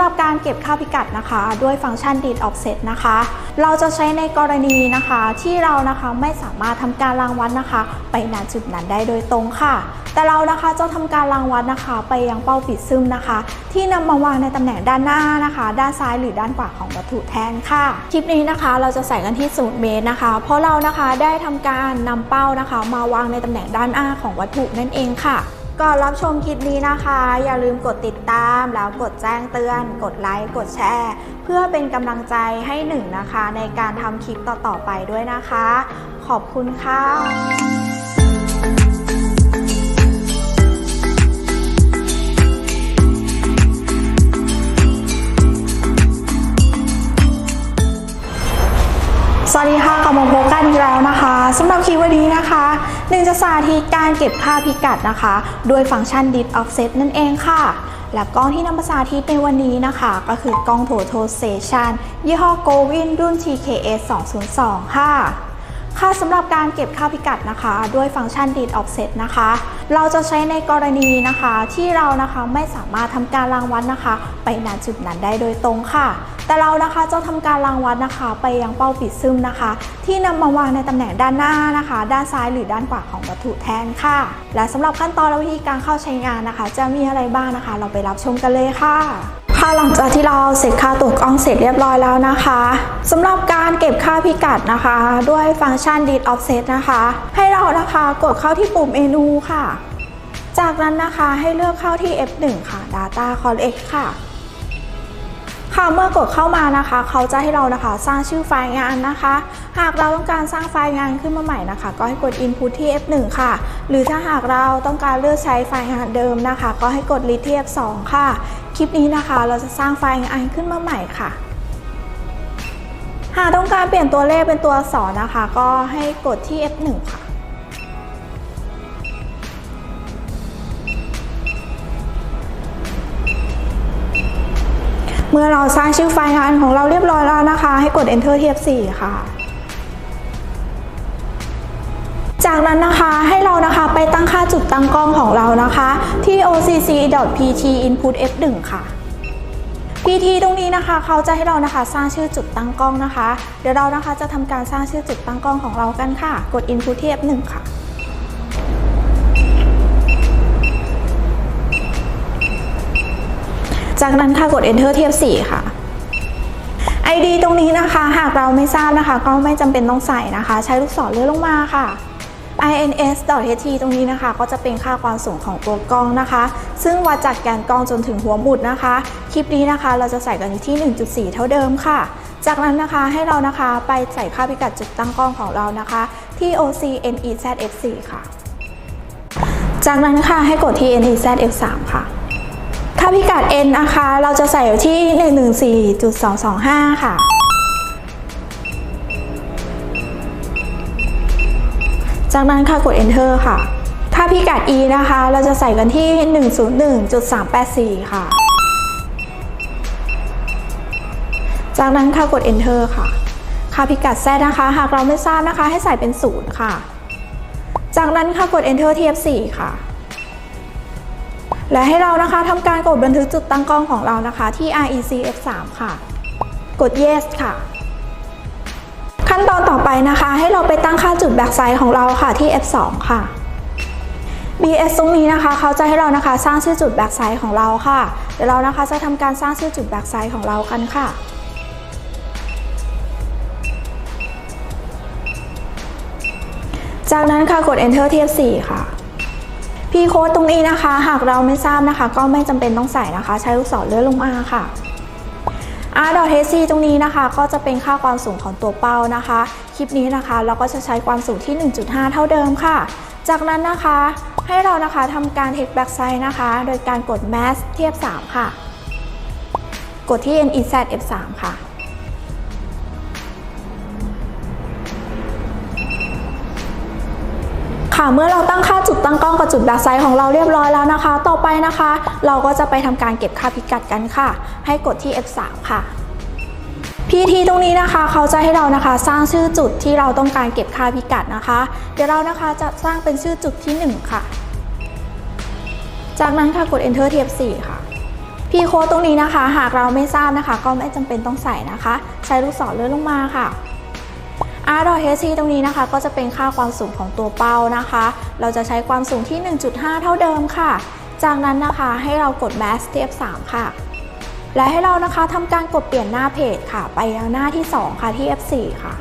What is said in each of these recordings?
หรับการเก็บค่าพิกัดนะคะ ด้วยฟังก์ชัน Deed Offset นะคะ เราจะใช้ในกรณีนะคะ ที่เรานะคะไม่สามารถทำการรางวัดนะคะ ไปณจุดนั้นได้โดยตรงค่ะ แต่เรานะคะจะทำการรางวัดนะคะ ไปยังเป้าปิดซึมนะคะ ที่นำมาวางในตำแหน่งด้านหน้านะคะ ด้านซ้ายหรือด้านขวาของวัตถุแทนค่ะคลิปนี้นะคะ เราจะใส่กันที่ศูนย์เมตรนะคะ เพราะเรานะคะได้ทำการนำเป้านะคะ มาวางในตำแหน่งด้านหน้าของวัตถุนั่นเองค่ะ ก่อนรับชมคลิปนี้นะคะ อย่าลืมกดติดตามแล้วกดแจ้งเตือน กดไลค์กดแชร์ เพื่อเป็นกำลังใจให้หนึ่งนะคะ ในการทำคลิปต่อๆไปด้วยนะคะ ขอบคุณค่ะสวัสดีค่ะกลับมาพบกันำหรับคลิปวันนี้นะคะหนึ่งจะสาธิตการเก็บค่าพิกัดนะคะ ด้วยฟังก์ชัน Did Offset นั่นเองค่ะ และกล้องที่นำมาสาธิตในวันนี้นะคะ ก็คือกล้องโพโทเซชันยี่ห้อ Govin รุ่น TKS 202 ค่ะ ค่ะสำหรับการเก็บค่าพิกัดนะคะ ด้วยฟังก์ชัน Deed Offset นะคะ เราจะใช้ในกรณีนะคะที่เรานะคะไม่สามารถทำการรางวัดนะคะ ไปณจุดนั้นได้โดยตรงค่ะ แต่เรานะคะจะทำการรางวัดนะคะ ไปยังเป้าปิดซึมนะคะ ที่นำมาวางในตำแหน่งด้านหน้านะคะ ด้านซ้ายหรือด้านขวาของวัตถุแทนค่ะ และสำหรับขั้นตอนและวิธีการเข้าใช้งานนะคะ จะมีอะไรบ้างนะคะ เราไปรับชมกันเลยค่ะ ค่ะหลังจากที่เราเสร็จค่าตัวกล้องเสร็จเรียบร้อยแล้วนะคะสำหรับการเก็บค่าพิกัดนะคะ ด้วยฟังก์ชัน Deed Offset นะคะ ให้เรานะคะกดเข้าที่ปุ่มเมนูค่ะ จากนั้นนะคะให้เลือกเข้าที่ F1 ค่ะ Data Collect ค่ะ ค่ะเมื่อกดเข้ามานะคะ เขาจะให้เรานะคะสร้างชื่อไฟล์งานนะคะ หากเราต้องการสร้างไฟล์งานขึ้นมาใหม่นะคะ ก็ให้กด Input ที่ F1 ค่ะ หรือถ้าหากเราต้องการเลือกใช้ไฟล์งานเดิมนะคะ ก็ให้กด List ที่ F2 ค่ะ คลิปนี้นะคะ เราจะสร้างไฟล์งานขึ้นมาใหม่ค่ะ หากต้องการเปลี่ยนตัวเลขเป็นตัวอักษรนะคะ ก็ให้กดที่ F1 ค่ะ มื่อเราสร้างชื่อไฟล์งานของเราเรียบร้อยแล้วนะคะ ให้กด enter เที่ F4 ค่ะ จากนั้นนะคะให้เรานะคะไปตั้งค่าจุดตั้งกล้องของเรานะคะ ที่ occ.pt input f1 ค่ะ pt ตรงนี้นะคะเขาจะให้เรานะคะสร้างชื่อจุดตั้งกล้องนะคะ เดี๋ยวเรานะคะจะทำการสร้างชื่อจุดตั้งกล้องของเรากันค่ะ กด input ที่ f1 ค่ะ จากนั้นค่ะกด enter เที่ f4 ค่ะ ID ตรงนี้นะคะ หากเราไม่ทราบนะคะ ก็ไม่จำเป็นต้องใส่นะคะ ใช้ลูกศรเลื่อนลงมาค่ะ ins.ht ตรงนี้นะคะ ก็จะเป็นค่าความสูงของตัวกล้องนะคะ ซึ่งวัดจากแกนกล้องจนถึงหัวหมุดนะคะ คลิปนี้นะคะ เราจะใส่กันที่ 1.4 เท่าเดิมค่ะ จากนั้นนะคะให้เรานะคะไปใส่ค่าพิกัดจุดตั้งกล้องของเรานะคะ ที่ ocnezf4 ค่ะ จากนั้นค่ะให้กดที่ nezf3 ค่ะ ค่าพิกัด n นะคะ เราจะใส่อยู่ที่ 114.225 ค่ะ จากนั้นค่ะกด enter ค่ะค่าพิกัด e นะคะ เราจะใส่กันที่ 101.384 ค่ะ จากนั้นค่ะกด enter ค่ะ ค่าพิกัด z นะคะ หากเราไม่ทราบนะคะ ให้ใส่เป็น 0 ค่ะ จากนั้นค่ะกด enter ที่ F4 ค่ะ และให้เรานะคะทำการกดบันทึกจุดตั้งกล้องของเรานะคะ ที่ REC F3 ค่ะ กด yes ค่ะ ขั้นตอนต่อไปนะคะ ให้เราไปตั้งค่าจุดแบ็กไซด์ของเราค่ะที่ F2 ค่ะ BS ตรงนี้นะคะ เขาจะให้เรานะคะสร้างชื่อจุดแบ็กไซด์ของเราค่ะ เดี๋ยวเรานะคะจะทำการสร้างชื่อจุดแบ็กไซด์ของเรากันค่ะจากนั้นค่ะกด enter ที่ F4 ค่ะ P code ตรงนี้นะคะ หากเราไม่ทราบนะคะ ก็ไม่จำเป็นต้องใส่นะคะ ใช้ลูกศรเลื่อนลงมาค่ะ r.hc ตรงนี้นะคะ ก็จะเป็นค่าความสูงของตัวเป้านะคะ คลิปนี้นะคะ เราก็จะใช้ความสูงที่ 1.5 เท่าเดิมค่ะ จากนั้นนะคะให้เรานะคะทำการ take back side นะคะ โดยการกด mask เทียบ 3 ค่ะ กดที่ NEZ F3 ค่ะ ค่ะ เมื่อเราตั้งค่าจุดตั้งกล้องกับจุดแบ็คไซด์ของเราเรียบร้อยแล้วนะคะ ต่อไปนะคะ เราก็จะไปทำการเก็บค่าพิกัดกันค่ะ ให้กดที่ F3 ค่ะ PT ตรงนี้นะคะเขาจะให้เรานะคะสร้างชื่อจุดที่เราต้องการเก็บค่าพิกัดนะคะ เดี๋ยวเรานะคะจะสร้างเป็นชื่อจุดที่ 1 ค่ะ จากนั้นค่ะกด Enter ที่ F4 ค่ะพีโค้ดตรงนี้นะคะ หากเราไม่ทราบนะคะ ก็ไม่จำเป็นต้องใส่นะคะ ใช้ลูกศรเลื่อนลงมาค่ะ r h c ตรงนี้นะคะ ก็จะเป็นค่าความสูงของตัวเป้านะคะ เราจะใช้ความสูงที่ 1.5 เท่าเดิมค่ะ จากนั้นนะคะให้เรากด mask ที่ F3 ค่ะ และให้เรานะคะทำการกดเปลี่ยนหน้าเพจค่ะ ไปยังหน้าที่ 2 ค่ะที่ F4 ค่ะ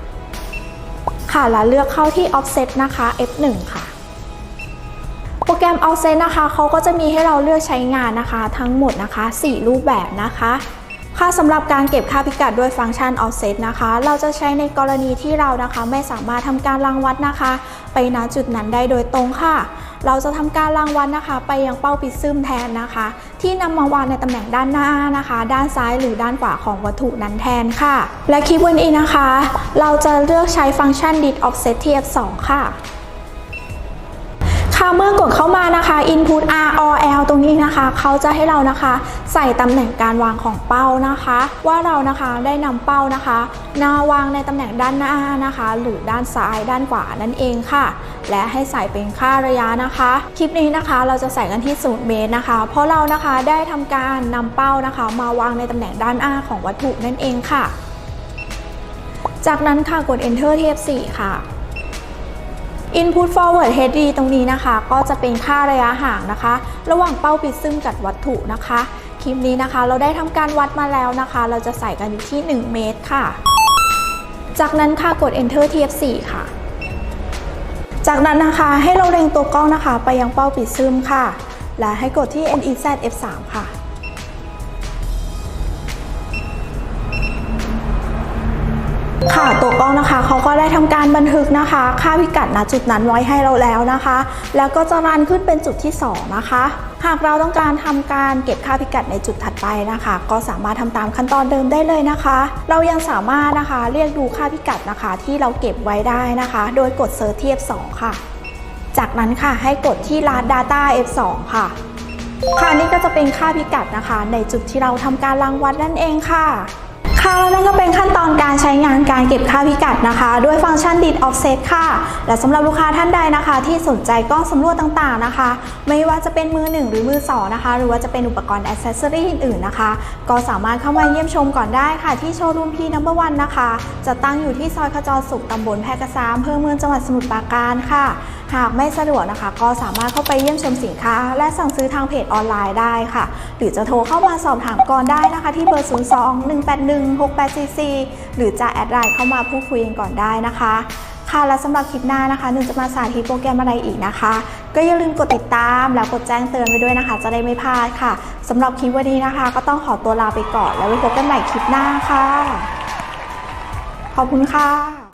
ค่ะแล้วเลือกเข้าที่ offset นะคะ F1 ค่ะโปรแกรม offset นะคะ เขาก็จะมีให้เราเลือกใช้งานนะคะ ทั้งหมดนะคะ 4 รูปแบบนะคะ ค่ะสำหรับการเก็บค่าพิกัดด้วยฟังก์ชัน offset นะคะ เราจะใช้ในกรณีที่เรานะคะ ไม่สามารถทำการรังวัดนะคะ ไปณจุดนั้นได้โดยตรงค่ะ เราจะทำการรังวัดนะคะ ไปยังเป้าปิดซึมแทนนะคะ ที่นำมาวางในตำแหน่งด้านหน้านะคะ ด้านซ้ายหรือด้านขวาของวัตถุนั้นแทนค่ะ และคลิปวันนี้นะคะ เราจะเลือกใช้ฟังก์ชัน did offset tf2 ค่ะ ค่ะเมื่อกดเข้ามานะคะ input r or l ตรงนี้นะคะ เขาจะให้เรานะคะ ใส่ตำแหน่งการวางของเป้านะคะ ว่าเรานะคะได้นำเป้านะคะนาวางในตำแหน่งด้านหน้านะคะ หรือด้านซ้ายด้านขวานั่นเองค่ะ และให้ใส่เป็นค่าระยะนะคะ คลิปนี้นะคะเราจะใส่กันที่0เมตรนะคะ เพราะเรานะคะได้ทำการนำเป้านะคะ มาวางในตำแหน่งด้านหน้าของวัตถุนั่นเองค่ะ จากนั้นค่ะกด enter เที่ F4 ค่ะ Input forward HD ตรงนี้นะคะ ก็จะเป็นค่าระยะห่างนะคะ ระหว่างเป้าปิดซึมกับวัตถุนะคะ คลิปนี้นะคะ เราได้ทำการวัดมาแล้วนะคะ เราจะใส่กันอยู่ที่ 1 เมตรค่ะ จากนั้นค่ะกด enter TF4 ค่ะ จากนั้นนะคะให้เราเล็งตัวกล้องนะคะ ไปยังเป้าปิดซึมค่ะ และให้กดที่ NEZ F3 ค่ะ ค่ะตัวกล้องนะคะเขาก็ได้ทำการบันทึกนะคะ ค่าพิกัดณจุดนั้นไว้ให้เราแล้วนะคะ แล้วก็จะรันขึ้นเป็นจุดที่ 2 นะคะหากเราต้องการทำการเก็บค่าพิกัดในจุดถัดไปนะคะ ก็สามารถทำตามขั้นตอนเดิมได้เลยนะคะ เรายังสามารถนะคะเรียกดูค่าพิกัดนะคะ ที่เราเก็บไว้ได้นะคะ โดยกด Search ที่ F2 ค่ะ จากนั้นค่ะให้กดที่ Last Data F2 ค่ะค่ะนี่ก็จะเป็นค่าพิกัดนะคะ ในจุดที่เราทำการรังวัดนั่นเองค่ะ ค่ะแล้วนั่นก็เป็นขั้นตอนการใช้งานการเก็บค่าพิกัดนะคะ ด้วยฟังก์ชัน did offset ค่ะ และสำหรับลูกค้าท่านใดนะคะ ที่สนใจกล้องสำรวจต่างๆนะคะ ไม่ว่าจะเป็นมือหนึ่งหรือมือสองนะคะ หรือว่าจะเป็นอุปกรณ์อ c เซสซอรี่อื่นๆนะคะ ก็สามารถเข้ามาเยี่ยมชมก่อนได้ค่ะ ที่โชว์รูมพีนัมเบอร์วันนะคะ จะตั้งอยู่ที่ซอยขจรสุขตำบลแพร่กษาอำเภอเมืองจังหวัดสมุทรปราการค่ะ หากไม่สะดวกนะคะ ก็สามารถเข้าไปเยี่ยมชมสินค้า และสั่งซื้อทางเพจออนไลน์ได้ค่ะ หรือจะโทรเข้ามาสอบถามก่อนได้นะคะ ที่เบอร์ 0 2 1 8 1 6 8 4 4 หรือจะแอดไลน์เข้ามาพูดคุยกันก่อนได้นะคะ ค่ะและสำหรับคลิปหน้านะคะหนึ่งจะมาสาธิตโปรแกรมอะไรอีกนะคะ ก็อย่าลืมกดติดตามแล้วกดแจ้งเตือนไว้ด้วยนะคะ จะได้ไม่พลาดค่ะสำหรับคลิปวันนี้นะคะ ก็ต้องขอตัวลาไปก่อนแล้วไว้พบกันใหม่คลิปหน้าค่ะ ขอบคุณค่ะ